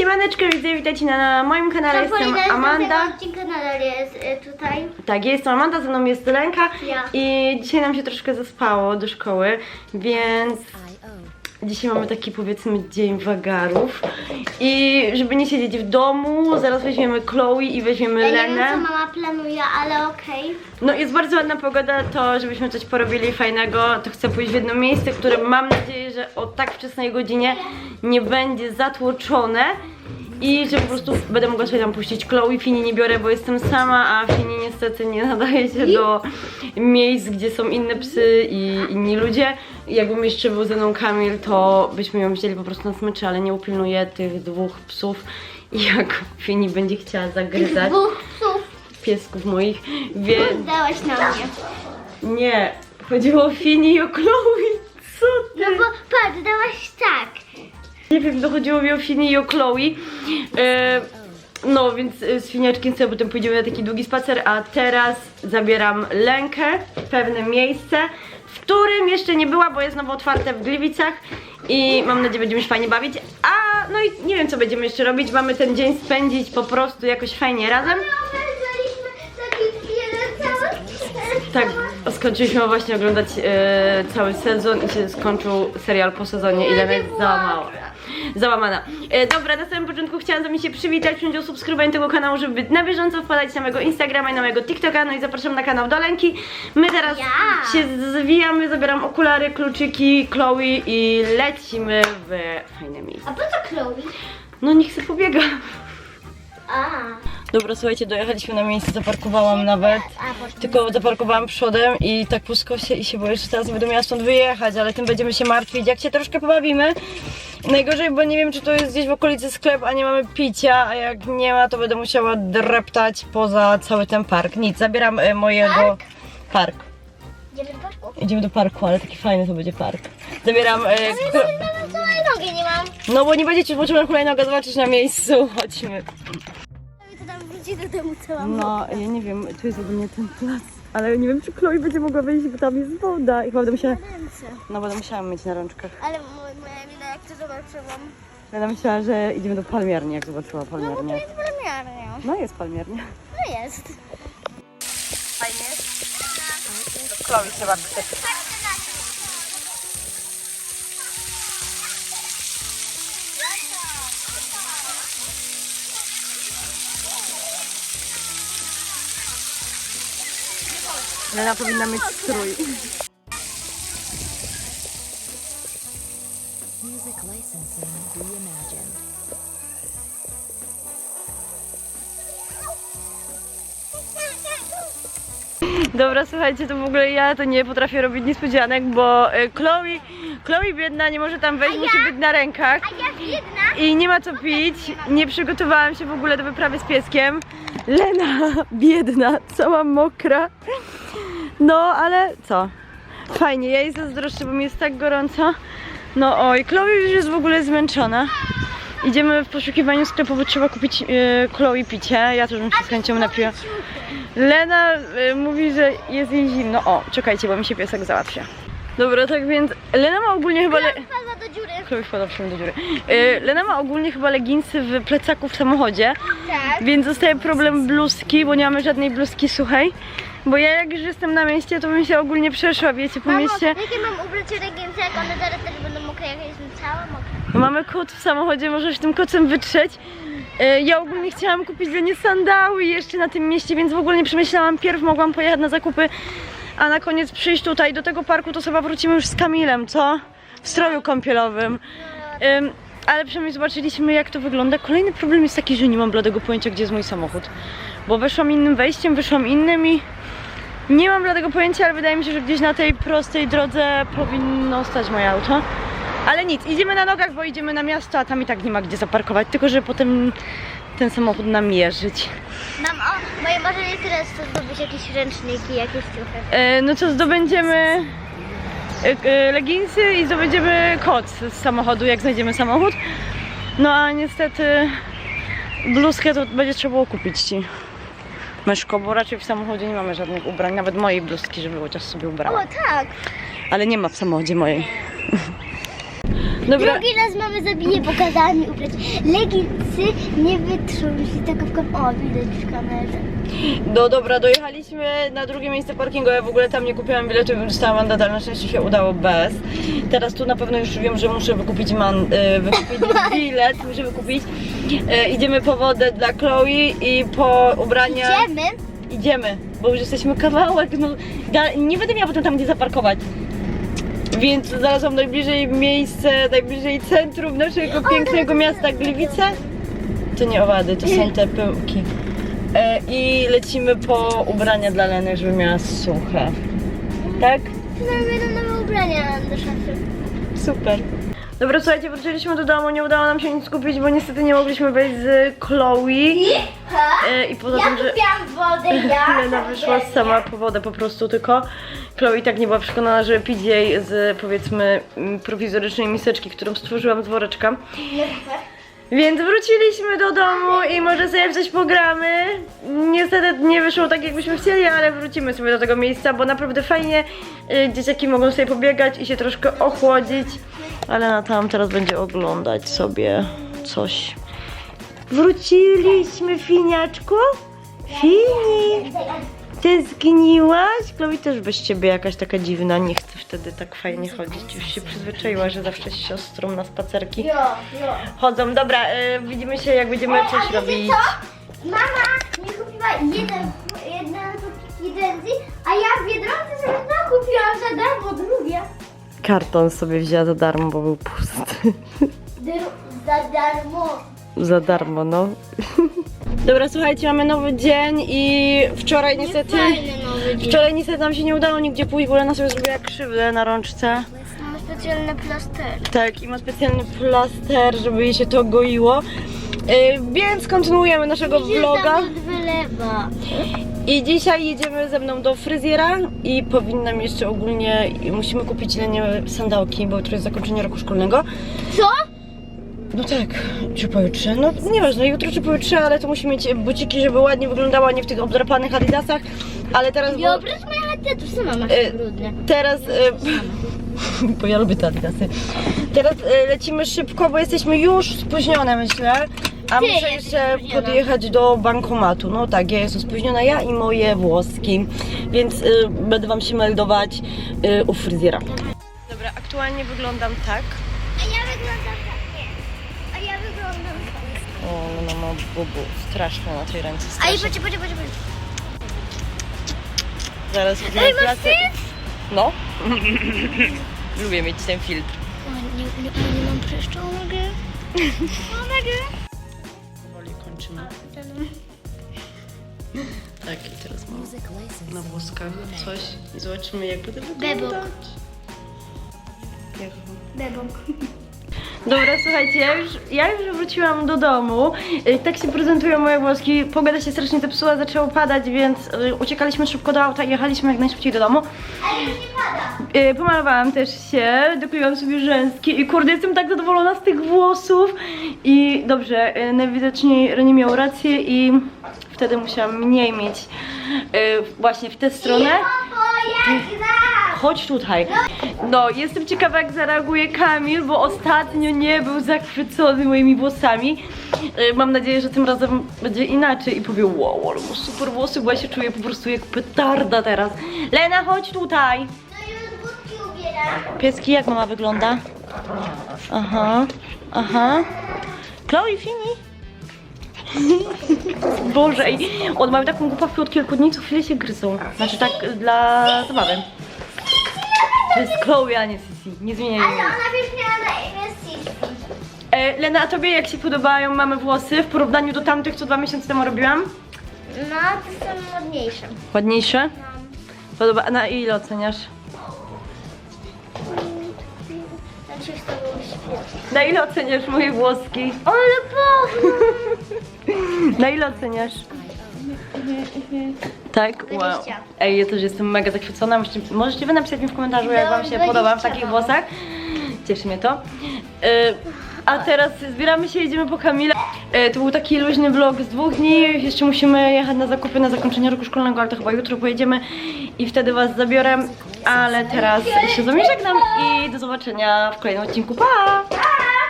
Siemaneczko, widzę, witajcie na, na moim kanale, jestem Amanda. odcinka nadal jest y, tutaj. Tak, ja jestem Amanda, ze mną jest Lenka Ja. i dzisiaj nam się troszkę zaspało do szkoły, więc dzisiaj mamy taki powiedzmy dzień wagarów i żeby nie siedzieć w domu, zaraz weźmiemy Chloe i weźmiemy Ja nie wiem, co Lenę. mama planuje, ale okej. No jest bardzo ładna pogoda, to żebyśmy coś porobili fajnego, to chcę pójść w jedno miejsce, które mam nadzieję, że o tak wczesnej godzinie nie będzie zatłoczone i że po prostu będę mogła sobie tam puścić Chloe, Fini nie biorę, bo jestem sama, a Fini niestety nie nadaje się do miejsc, gdzie są inne psy i inni ludzie. Jakbym jeszcze był ze mną Kamil, to byśmy ją wzięli po prostu na smyczy, ale nie upilnuję tych dwóch psów i jak Fini będzie chciała zagryzać Dwóch psów piesków moich, więc... dałeś na mnie. Nie, chodziło o Fini i o Chloe. Co ty? No bo patrz, dałaś. Nie wiem, no chodziło mi o Fini i o Chloe. E, no, więc e, z Finiaczkiem sobie potem pójdziemy na taki długi spacer, a teraz zabieram Lenkę w pewne miejsce, w którym jeszcze nie była, bo jest nowo otwarte w Gliwicach i mam nadzieję, będziemy się fajnie bawić. A, no i nie wiem, co będziemy jeszcze robić. Mamy ten dzień spędzić po prostu jakoś fajnie razem. Cały. Tak, skończyliśmy właśnie oglądać e, cały sezon i się skończył serial po sezonie i Lena jest załamała. Załamana. E, dobra, na samym początku chciałam z wami się przywitać, przyjąć o subskrybowanie tego kanału, żeby być na bieżąco, wpadać na mojego Instagrama i na mojego TikToka, no i zapraszam na kanał Dolenki. My teraz Ja. się zwijamy, zabieram okulary, kluczyki, Chloe i lecimy w fajne miejsce. A po co Chloe? No niech se pobiega. A. Dobra, słuchajcie, dojechaliśmy na miejsce, zaparkowałam nawet. A, potem. Tylko zaparkowałam przodem i tak po skosie i się boję, że teraz nie będę miała stąd wyjechać, ale tym będziemy się martwić, jak się troszkę pobawimy. Najgorzej, bo nie wiem, czy to jest gdzieś w okolicy sklep, a nie mamy picia, a jak nie ma, to będę musiała dreptać poza cały ten park. Nic, zabieram e, mojego... Park? Park. Idziemy do parku? Idziemy do parku, ale taki fajny to będzie park. Zabieram... E, ko- Nawet całej nogi nie mam. no bo nie będziecie już na hulajnogę zobaczyć na miejscu, chodźmy. To tam wróci do domu cała No, ja nie wiem, tu jest ogólnie ten plac, ale nie wiem, czy Chloe będzie mogła wejść, bo tam jest woda i chyba będę musiała... ręce. No, będę musiała mieć na rączkach. Ale mo- moja mina, jak to zobaczyłam. Będę myślała, że idziemy do palmiarni, jak zobaczyła No bo to palmiarnię. jest premiarnia. No, jest palmiarnia. No jest. Fajnie? Chloe się bardzo cieszy. Lena powinna mieć strój. Music licensing reimagined. Dobra, słuchajcie, to w ogóle ja to nie potrafię robić niespodzianek, bo e, Chloe, Chloe biedna nie może tam wejść, musi być na rękach. A ja jedna. I nie ma co pić, nie przygotowałam się w ogóle do wyprawy z pieskiem. Lena, biedna, cała mokra. No, ale co? Fajnie, ja jej zazdroszczę, bo mi jest tak gorąco. No oj, Chloe już jest w ogóle zmęczona. Idziemy w poszukiwaniu sklepu, bo trzeba kupić e, Chloe picie. Ja też bym się z chęcią napiła. Lena e, mówi, że jest jej zimno. O, czekajcie, bo mi się piesek załatwia. Dobra, tak więc Lena ma ogólnie chyba... Le... Wpada do dziury. Wpada do dziury. E, Lena ma ogólnie chyba leginsy w plecaku w samochodzie, Tak. więc zostaje problem bluzki, bo nie mamy żadnej bluzki suchej. Bo ja jak już jestem na mieście, to bym się ogólnie przeszła, wiecie, po Mamo, mieście. jakie mam ubrać regency, jak one zaraz też będą mokre, jak ja jestem cała mokra. No mamy kot w samochodzie, możesz tym kocem wytrzeć. E, Ja ogólnie chciałam kupić dla nie sandały jeszcze na tym mieście, więc w ogóle nie przemyślałam. Pierw mogłam pojechać na zakupy, a na koniec przyjść tutaj do tego parku, to chyba wrócimy już z Kamilem, co? W stroju kąpielowym. Ym, ale przynajmniej zobaczyliśmy jak to wygląda. Kolejny problem jest taki, że nie mam bladego pojęcia, gdzie jest mój samochód. Bo weszłam innym wejściem, wyszłam innym i nie mam bladego pojęcia, ale wydaje mi się, że gdzieś na tej prostej drodze powinno stać moje auto. Ale nic, idziemy na nogach, bo idziemy na miasto, a tam i tak nie ma gdzie zaparkować, tylko że potem ten samochód namierzyć. Mam, o, moje marzenie teraz to zdobyć jakieś ręczniki, jakieś ciuchy. E, no co, zdobędziemy e, e, leginsy i zdobędziemy koc z samochodu, jak znajdziemy samochód. No a niestety bluzkę to będzie trzeba było kupić ci. Myszko, bo raczej w samochodzie nie mamy żadnych ubrań, nawet mojej bluzki, żeby chociaż sobie O ubrała. tak. Ale nie ma w samochodzie mojej. Dobra. Drugi raz mamy zabije, bo kazała mi ubrać leginsy, nie wytrzą się tego w kam... O, widać w kamerze. No dobra, dojechaliśmy na drugie miejsce parkingu. Ja w ogóle tam nie kupiłam biletu, więc dostałam mandat, ale na szczęście się udało bez. Teraz tu na pewno już wiem, że muszę wykupić, man, y, wykupić bilet, muszę wykupić. Y, idziemy po wodę dla Chloe i po ubrania. Idziemy. Idziemy, bo już jesteśmy kawałek, no nie będę miała potem tam gdzie zaparkować. Więc znalazłam najbliżej miejsce, najbliżej centrum naszego pięknego miasta Gliwice. To nie owady, to są te pyłki. E, I lecimy po ubrania dla Leny, żeby miała suche. Tak? Będą nowe ubrania do szafy. Super. Dobra, słuchajcie, wróciliśmy do domu, nie udało nam się nic kupić, bo niestety nie mogliśmy wejść z Chloe. E, I poza Ja tym, że... kupiłam wodę, ja. Lena wyszła sama po wodę po prostu tylko. Chloe tak nie była przekonana, żeby pić jej z powiedzmy mm, prowizorycznej miseczki, którą stworzyłam z woreczka. Więc wróciliśmy do domu i może sobie coś pogramy. Niestety nie wyszło tak jakbyśmy chcieli, ale wrócimy sobie do tego miejsca, bo naprawdę fajnie y, dzieciaki mogą sobie pobiegać i się troszkę ochłodzić. Ale na tam teraz będzie oglądać sobie coś. Wróciliśmy, Finiaczku? Fini! Tęskniłaś? Chloe też bez ciebie jakaś taka dziwna, nie chce wtedy tak fajnie chodzić. Już się przyzwyczaiła, że zawsze z siostrą na spacerki chodzą. Dobra, y, widzimy się jak będziemy a coś robić. co? Mama mi kupiła jeden, Karton sobie wzięła za darmo, bo był pusty. Za darmo. za darmo, no. Dobra, słuchajcie, mamy nowy dzień i wczoraj niestety... Fajny nowy dzień. Wczoraj niestety nam się nie udało nigdzie pójść, bo Lena sobie zrobiła krzywdę na rączce. Mamy specjalne plastery. Tak, i ma specjalny plaster, żeby jej się to goiło. Yy, więc kontynuujemy naszego vloga. wylewa. I dzisiaj jedziemy ze mną do fryzjera i powinnam jeszcze ogólnie, musimy kupić Lenie sandałki, bo jutro jest zakończenie roku szkolnego. Co? No tak, czy pojutrze? No nieważne, jutro czy pojutrze, ale to musi mieć buciki, żeby ładnie wyglądała, nie w tych obdrapanych adidasach. Ale teraz... Ja oprócz mojej latte to sama masz E, brudne. Teraz, e, bo ja lubię te adidasy. Teraz e, lecimy szybko, bo jesteśmy już spóźnione, myślę. A muszę jeszcze spóźniona. podjechać do bankomatu. No tak, ja jestem spóźniona, ja i moje włoski. Więc e, będę wam się meldować e, u fryzjera. Dobra, aktualnie wyglądam tak. A ja wyglądam tak, nie. A ja wyglądam tak. O, no ma bubu, straszne na tej ręce, A i straszne. patrzcie, patrzcie, patrzcie. patrzcie. Zaraz Ej, wygląda masz placek. No. Lubię mieć ten filtr. O, nie, nie, nie mam przeszczu, mogę? Mogę? Kończymy. Tak, i teraz mam na włoskach coś i zobaczymy jak będę wyglądać. Bebok. Dobra, słuchajcie, ja już, ja już wróciłam do domu. Y, Tak się prezentują moje włoski. Pogoda się strasznie zepsuła, zaczęło padać, więc y, uciekaliśmy szybko do auta i jechaliśmy jak najszybciej do domu. Ale już nie pada. Y, Pomalowałam też się, dokleiłam sobie rzęskie i kurde, jestem tak zadowolona z tych włosów. I dobrze, y, najwidoczniej Reni miał rację i wtedy musiałam mniej mieć y, właśnie w tę stronę. Chodź tutaj. No, jestem ciekawa jak zareaguje Kamil, bo ostatnio nie był zachwycony moimi włosami. Y, Mam nadzieję, że tym razem będzie inaczej i powie wow, ale ma super włosy, bo ja się czuję po prostu jak petarda teraz. Lena, chodź tutaj. Pieski, jak mama wygląda? Aha, aha. Chloe, Fini. Boże, on mają taką głupawkę od kilku dni, co chwilę się gryzą. Znaczy tak dla zabawy. To jest Chloe, a nie Sisi. Nie zmieniaj Ale ona już miała na imię Sisi. E, Lena, a tobie jak się podobają mamy włosy w porównaniu do tamtych, co dwa miesiące temu robiłam? No, to są ładniejsze. Ładniejsze? No. Podoba, na ile oceniasz? Na ile oceniasz moje włoski? Ale! Na ile oceniasz? Tak? Wow. 20. Ej, ja też jestem mega zachwycona. Możecie, możecie wy napisać mi w komentarzu, jak wam się podoba w 20 takich włosach. Cieszy mnie to. Y, a teraz zbieramy się, jedziemy po Kamila. Y, to był taki luźny vlog z dwóch dni. Jeszcze musimy jechać na zakupy na zakończenie roku szkolnego, ale to chyba jutro pojedziemy i wtedy was zabiorę. Ale teraz się z wami żegnam i do zobaczenia w kolejnym odcinku. Pa!